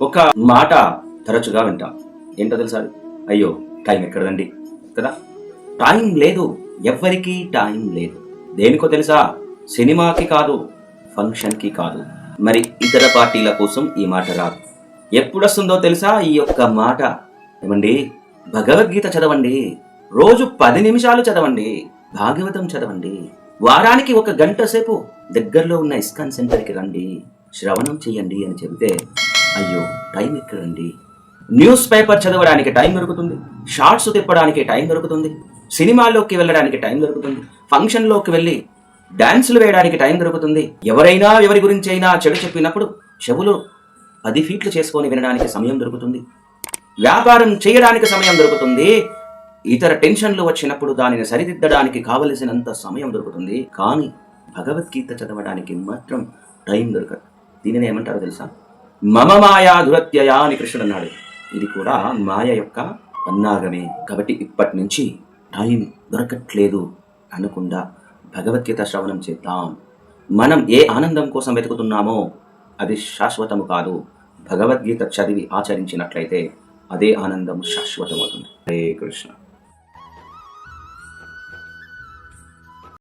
ఒక మాట తరచుగా వింటాం. ఏంటో తెలుసా అయ్యో టైం ఎక్కడదండి? కదా? టైం లేదు. ఎవ్వరికీ టైం లేదు. దేనికో తెలుసా? సినిమాకి కాదు ఫంక్షన్కి కాదు. మరి ఇతర పార్టీల కోసం ఈ మాట రాదు. ఎప్పుడు వస్తుందో తెలుసా? ఈ యొక్క మాట? ఏమండి? భగవద్గీత చదవండి. రోజు పది నిమిషాలు చదవండి. భాగవతం చదవండి. వారానికి ఒక గంట సేపు దగ్గరలో ఉన్న ఇస్కాన్ సెంటర్కి రండి. శ్రవణం చేయండి అని చెబితే అయ్యో టైం ఎక్కడండి? న్యూస్ పేపర్ చదవడానికి టైం దొరుకుతుంది. షార్ట్స్ తిప్పడానికి టైం దొరుకుతుంది. సినిమాల్లోకి వెళ్ళడానికి టైం దొరుకుతుంది. ఫంక్షన్లోకి వెళ్ళి డాన్సులు వేయడానికి టైం దొరుకుతుంది. ఎవరైనా ఎవరి గురించి అయినా చెడు చెప్పినప్పుడు చెవులు పది ఫీట్లు చేసుకొని వినడానికి సమయం దొరుకుతుంది. వ్యాపారం చేయడానికి సమయం దొరుకుతుంది. ఇతర టెన్షన్లు వచ్చినప్పుడు దానిని సరిదిద్దడానికి కావలసినంత సమయం దొరుకుతుంది. కానీ భగవద్గీత చదవడానికి మాత్రం టైం దొరకదు. దీనిని ఏమంటారో తెలుసా? మమ మాయా దురత్యయా అని కృష్ణుడు అన్నాడు. ఇది కూడా మాయ యొక్క పన్నాగమే కాబట్టి ఇప్పటి నుంచి టైం దొరకట్లేదు అనకుండా భగవద్గీత శ్రవణం చేద్దాం. మనం ఏ ఆనందం కోసం వెతుకుతున్నామో అది శాశ్వతము కాదు. భగవద్గీత చదివి ఆచరించినట్లయితే అదే ఆనందం శాశ్వతమవుతుంది. హరే కృష్ణ.